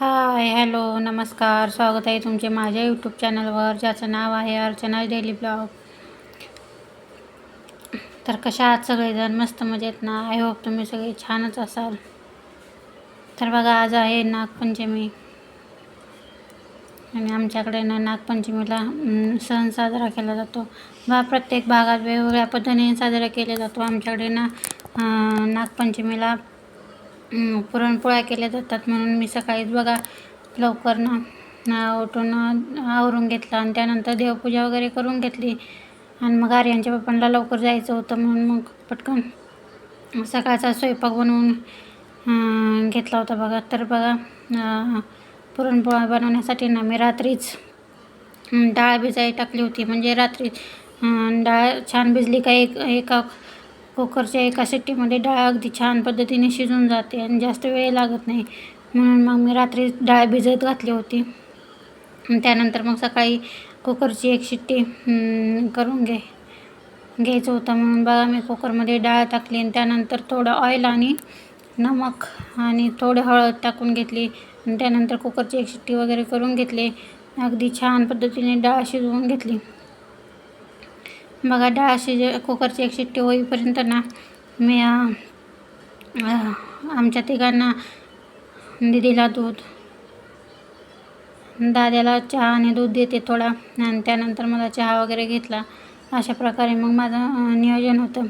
Hi hello नमस्कार. स्वागत आहे तुमचे माझ्या यूट्यूब चॅनलवर ज्याचं नाव आहे अर्चना डेली ब्लॉग. तर कशा आहात सगळेजण? मस्त मजेत ना? आय होप तुम्ही सगळे छानच असाल. तर बघा आज आहे नागपंचमी. आणि आमच्याकडे ना नागपंचमीला सण साजरा केला जातो. बा प्रत्येक भागात वेगवेगळ्या पद्धतीने साजरा केला जातो. आमच्याकडे ना नागपंचमीला पुरणपोळ्या केल्या जातात म्हणून मी सकाळीच बघा लवकर ना ना उठून आवरून घेतला आणि त्यानंतर देवपूजा वगैरे करून घेतली. आणि मग आर्यांच्या पप्पांना लवकर जायचं होतं म्हणून मग पटकन सकाळचा स्वयंपाक बनवून घेतला होता बघा. तर बघा पुरणपोळा बनवण्यासाठी ना मी रात्रीच डाळ भिजाई टाकली होती. म्हणजे रात्री डाळ छान भिजली का एक एका कुकरच्या एका शिट्टीमध्ये डाळ अगदी छान पद्धतीने शिजून जाते आणि जास्त वेळ लागत नाही. म्हणून मग मी रात्री डाळ भिजत घातली होती. त्यानंतर मग सकाळी कुकरची एक शिट्टी करून घे घ्यायचं होतं. म्हणून बघा मी कुकरमध्ये डाळ टाकली आणि त्यानंतर थोडं ऑइल आणि नमक आणि थोडं हळद टाकून घेतली. आणि त्यानंतर कुकरची एक शिट्टी वगैरे करून घेतली. अगदी छान पद्धतीने डाळ शिजवून घेतली. बघा डाळ शिज कुकरची एक शिट्टी होईपर्यंत ना मी आमच्या तिघांना दिदीला दूध दाद्याला चहा आणि दूध देते थोडा. आणि त्यानंतर मला चहा वगैरे घेतला. अशा प्रकारे मग माझं नियोजन होतं.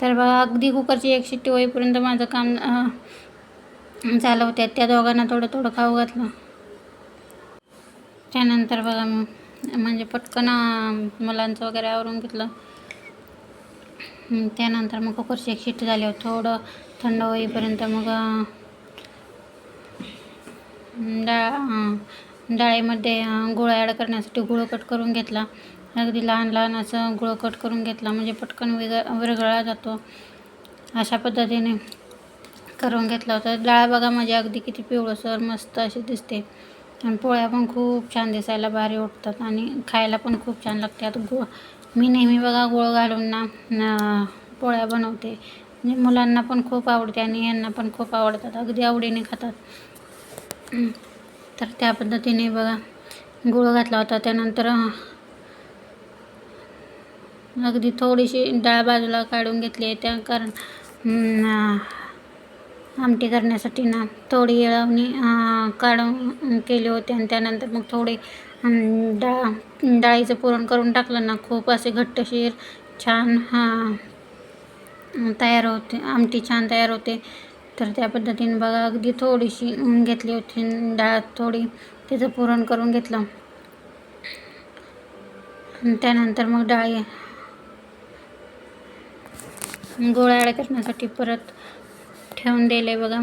तर बघा अगदी कुकरची एक शिट्टी होईपर्यंत माझं काम चालवते झालं होतं. त्या दोघांना थोडं थोडं खाऊ घातलं. त्यानंतर बघा मग म्हणजे पटकन मुलांचं वगैरे आवरून घेतलं. त्यानंतर मग कुकरची एक शिट्टी झाल्यावर थोडं थंड होईपर्यंत मग डाळ डाळीमध्ये गुळ ॲड करण्यासाठी गुळ कट करून घेतला. अगदी लहान लहान असं गुळ कट करून घेतला. म्हणजे पटकन विग विरगळला जातो. अशा पद्धतीने करून घेतला होता. डाळ बघा म्हणजे अगदी किती पिवळसर मस्त अशी दिसते. आणि पोळ्या पण खूप छान दिसायला भारी उठतात आणि खायला पण खूप छान लागतात गुळ मी नेहमी बघा गुळ घालून ना पोळ्या बनवते. म्हणजे मुलांना पण खूप आवडते आणि यांना पण खूप आवडतात. अगदी आवडीने खातात. तर त्या पद्धतीने बघा गुळ घातला होता. त्यानंतर अगदी थोडीशी डाळ बाजूला काढून घेतली आहे. त्या कारण आमटी करण्यासाठी ना थोडी येळवणी काढून केली होती आणि त्यानंतर मग थोडी डाळ डाळीचं पुरण करून टाकलं ना खूप असे घट्टशीर छान हां तयार होते आमटी छान तयार होते. तर त्या पद्धतीने बघा अगदी थोडीशी घेतली होती डाळ थोडी तिचं पुरण करून घेतलं. त्यानंतर मग डाळी गोळा ॲड करण्यासाठी परत ठेवून दिले बघा.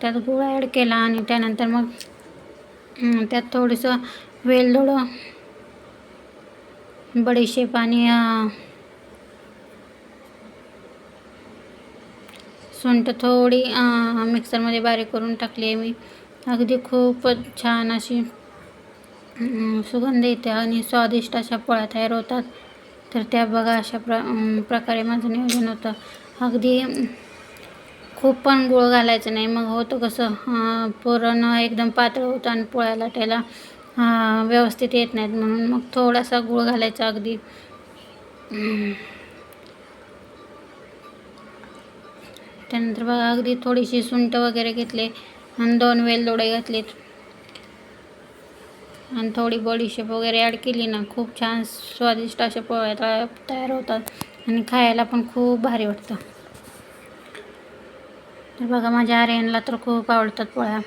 त्यात गुळ ॲड केला आणि त्यानंतर मग त्यात थोडंसं वेलदोडं बडीशेप आणि सुंठ थोडी मिक्सरमध्ये बारीक करून टाकली आहे मी. अगदी खूप छान अशी सुगंध येते आणि स्वादिष्ट अशा पोळ्या तयार होतात. तर त्या बघा अशा प्र प्रकारे माझं नियोजन होतं. अगदी खूप पण गुळ घालायचं नाही. मग होतं कसं पुरण एकदम पातळ होतं आणि पोळ्या लाटायला व्यवस्थित येत नाहीत म्हणून मग थोडासा गुळ घालायचा अगदी. त्यानंतर बघा अगदी थोडीशी सुंट वगैरे घेतले आणि दोन वेल लोडे घातलेत. आणि थोडी बडीशेप वगैरे ॲड केली ना खूप छान स्वादिष्ट अशा पोळ्या तयार होतात आणि खायला पण खूप भारी वाटतं. तर बघा माझ्या आर्यनला तर खूप आवडतात पोळ्या.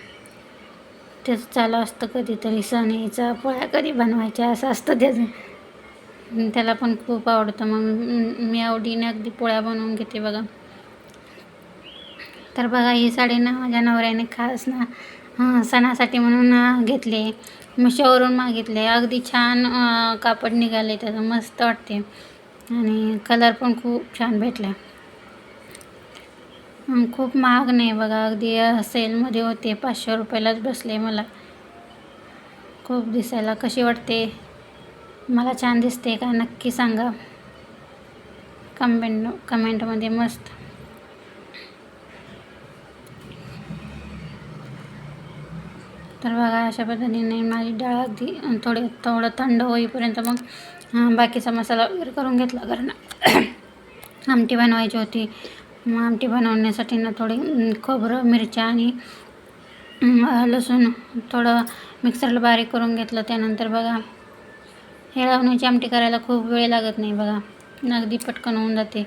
तेच चालू असतं कधीतरी सण यायचा पोळ्या कधी बनवायच्या असं असतं त्याचं. त्याला पण खूप आवडतं. मग मी- आवडीने अगदी पोळ्या बनवून घेते बघा. तर बघा ही साडी ना माझ्या नवऱ्याने खास ना सणासाठी म्हणून घेतली. मिशोवरून मागितले. अगदी छान कापड निघाले. त्याचं मस्त वाटते. आणि कलर पण खूप छान भेटला. खूप महाग नाही बघा. अगदी सेलमध्ये होते. पाचशे रुपयालाच बसले मला. खूप दिसायला कशी वाटते? मला छान दिसते का? नक्की सांगा. कमेंट कमेंटमध्ये मस्त. तर बघा अशा पद्धतीने माझी डाळ अगदी थोडे थोडं थंड होईपर्यंत मग बाकीचा मसाला वगैरे करून घेतला. कारण आमटी बनवायची होती. मग आमटी बनवण्यासाठी ना थोडी खोबरं मिरच्या आणि लसूण थोडं मिक्सरला बारीक करून घेतलं. त्यानंतर बघा हेळवण्याची आमटी करायला खूप वेळ लागत नाही बघा. अगदी पटकन होऊन जाते.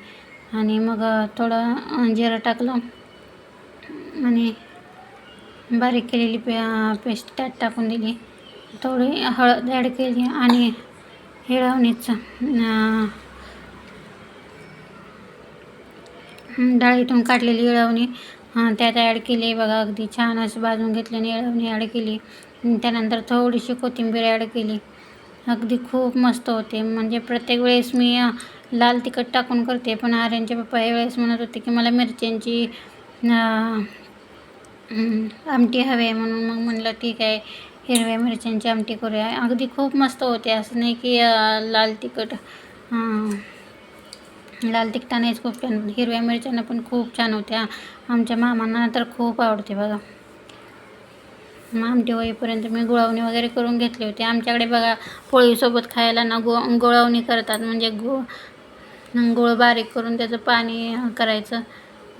आणि मग थोडं जिरं टाकलं. आणि बारीक केलेली पे पेस्ट त्यात टाकून दिली. थोडी हळद ॲड केली आणि हिळवणीचं डाळ डाळीतून काढलेली इळवणी त्यात ॲड केली बघा अगदी छान असं भाजून घेतल्याने इळवणी ॲड केली. त्यानंतर थोडीशी कोथिंबीर ॲड केली. अगदी खूप मस्त होते. म्हणजे प्रत्येक वेळेस मी लाल तिखट टाकून करते पण आर्यांचे पप्पा हे वेळेस म्हणत होते की मला मिरच्यांची आमटी हवी आहे म्हणून मग म्हणलं ठीक आहे हिरव्या मिरच्यांची आमटी करूया. अगदी खूप मस्त होते असं नाही की लाल तिखट. लाल तिखटानेच खूप छान हिरव्या मिरच्यानं पण खूप छान होत्या. आमच्या मामांना तर खूप आवडते बघा. मग आमटी होईपर्यंत मी गुळवणी वगैरे करून घेतली होती. आमच्याकडे बघा पोळीसोबत खायला ना गु गुळवणी करतात. म्हणजे गु गुळ बारीक करून त्याचं पाणी करायचं.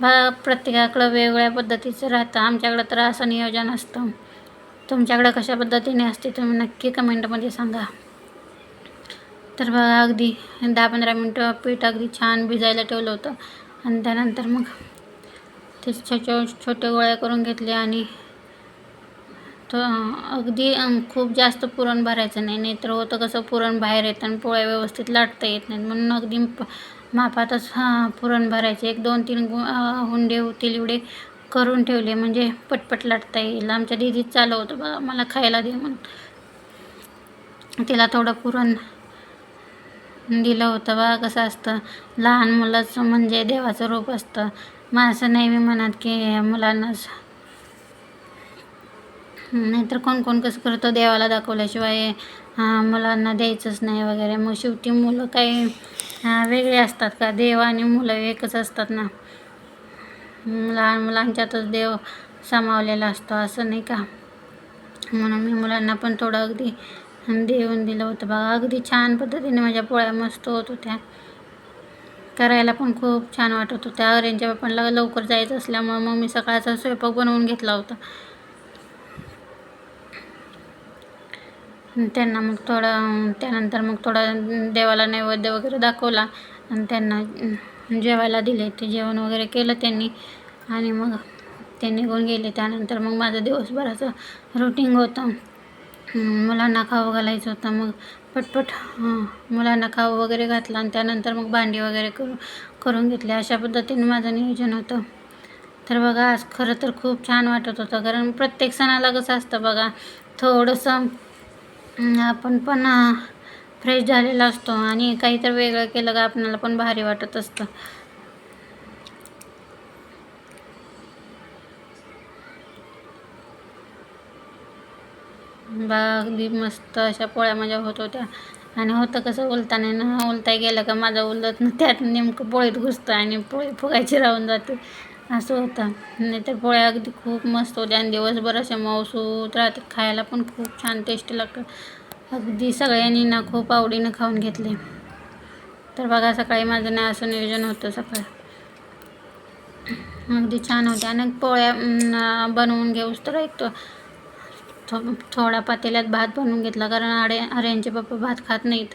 बा प्रत्येकाकडं वेगवेगळ्या पद्धतीचं राहतं. आमच्याकडं तर असं नियोजन असतं. तुमच्याकडं कशा पद्धतीने असते तुम्ही नक्की कमेंटमध्ये सांगा. तर बघा अगदी दहा पंधरा मिनटं पीठ अगदी छान भिजायला ठेवलं होतं. आणि त्यानंतर मग ते छोटे छोटे गोळ्या करून घेतले आणि तो अगदी खूप जास्त पुरण भरायचं नाही. नाहीतर होतं कसं पुरण बाहेर येतं आणि पोळ्या व्यवस्थित लाटता येत नाहीत. म्हणून अगदी मापातच हां पुरण भरायचे. एक दोन तीन गु हुंडे होतील एवढे करून ठेवले. म्हणजे पटपट लाटता येईल. आमच्या दिदीत चालू होतं. बघा मला खायला दे म्हणून. तिला थोडं पुरण दिलं होतं. बघा कसं असतं. लहान मुलाचं म्हणजे देवाचं रूप असतं. मग असं नाही मी म्हणत की मुलांनाच नाहीतर कोण कोण कसं करतो देवाला दाखवल्याशिवाय मुलांना द्यायचंच नाही वगैरे. मग शेवटी मुलं काही वेगळे असतात का? देव आणि मुलं एकच असतात ना? लहान मुलांच्यातच देव सामावलेला असतो. असं नाही का? म्हणून मी मुलांना पण थोडं अगदी देऊन दिलं होतं बघा. अगदी छान पद्धतीने माझ्या पोळ्या मस्त होत होत्या. करायला पण खूप छान वाटत होत्या. अरेंच्या बापांना लवकर जायचं असल्यामुळं मग मी सकाळचा स्वयंपाक बनवून घेतला होता. त्यांना मग थोडं त्यानंतर मग थोडा देवाला नैवेद्य वगैरे दाखवला. आणि त्यांना जेवायला दिले. ते जेवण वगैरे केलं त्यांनी. आणि मग ते निघून गेले. त्यानंतर मग माझं दिवसभराचं रुटीन होतं. मुलांना खाऊ घालायचं होतं मग पटपट मुलांना खाऊ वगैरे घातला आणि त्यानंतर मग भांडी वगैरे करू करून घेतले. अशा पद्धतीने माझं नियोजन होतं. तर बघा आज खरं तर खूप छान वाटत होतं कारण प्रत्येक सणाला कसं असतं बघा थोडंसं आपण पण फ्रेश झालेला असतो आणि काहीतरी वेगळं केलं का आपणाला पण भारी वाटत असतं. बा अगदी मस्त अशा पोळ्या माझ्या होत होत्या. आणि होतं कसं उलताना ना उलताय गेलं का माझं उलत ना त्यात नेमकं पोळीत घुसतं आणि पोळी फुगायची राहून जाते. असं होतं. नाहीतर पोळ्या अगदी खूप मस्त होत्या आणि दिवसभर अशा मऊसूत राहते. खायला पण खूप छान टेस्टी लागतं अगदी सगळ्यांनी ना खूप आवडीनं खाऊन घेतले. तर बघा सकाळी माझं ना असं नियोजन होतं सकाळी. अगदी छान होते आणि पोळ्या बनवून घेऊस तर एक थो थोडा पातेल्यात भात बनवून घेतला कारण आडे आर्यांचे पप्पा भात खात नाहीत.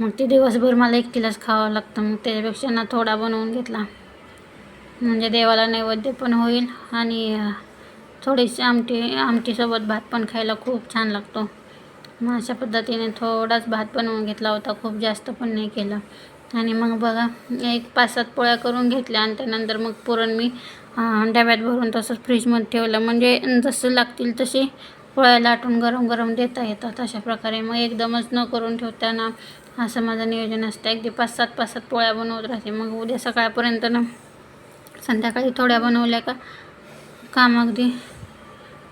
मग ते दिवसभर मला एकटीलाच खावं लागतं मग त्याच्यापेक्षा ना थोडा बनवून घेतला. म्हणजे देवाला नैवेद्य पण होईल आणि थोडीशी आमटी आमटीसोबत भात पण खायला खूप छान लागतो. मग अशा पद्धतीने थोडाच भात बनवून घेतला होता खूप जास्त पण नाही केलं. आणि मग बघा एक पाच सात पोळ्या करून घेतल्या आणि त्यानंतर मग पुरण मी डब्यात भरून तसंच फ्रीजमध्ये ठेवलं. म्हणजे जसं लागतील तसे पोळ्या लाटून गरम गरम देता येतात अशा प्रकारे. मग एकदमच न करून ठेवताना असं माझं नियोजन असतं अगदी पाच सात पाच सात पोळ्या बनवत राहते. मग उद्या सकाळपर्यंत ना संध्याकाळी थोड्या बनवल्या का काम अगदी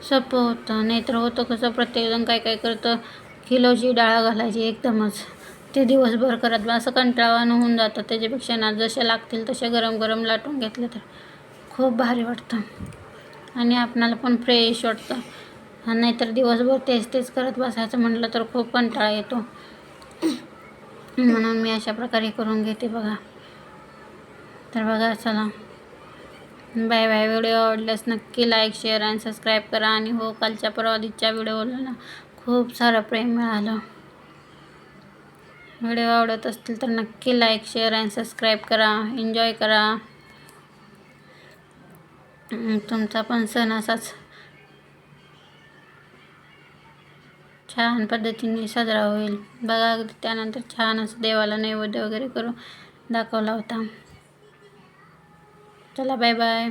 सोपं होतं. नाहीतर होतं कसं प्रत्येकजण काय काय करतं किलोची डाळ घालायची एकदमच. ते दिवसभर करत बा असं कंटाळवानं होऊन जातं. त्याच्यापेक्षा ना जशा लागतील तशा गरम गरम लाटून घेतलं तर खूप भारी वाटतं. आणि आपणाला पण फ्रेश वाटतं. आणि नाहीतर दिवसभर तेच तेच करत बसायचं म्हटलं तर खूप कंटाळा येतो. म्हणून मी अशा प्रकारे करून घेते बघा. तर बघा चला. Bye bye. व्हिडिओ आवडल्यास नक्की लाईक शेअर आणि सबस्क्राईब करा. आणि हो कालच्या परवादीच्या व्हिडिओला ना खूप सारं प्रेम मिळालं. व्हिडिओ आवडत असतील तर नक्की लाईक शेअर आणि सबस्क्राईब करा. एन्जॉय करा. तुमचा पण सण असाच. छान पद्धतीने साजरा होईल. बघा अगदी त्यानंतर छान असं देवाला नैवेद्य वगैरे करून दाखवला होता. चला बाय बाय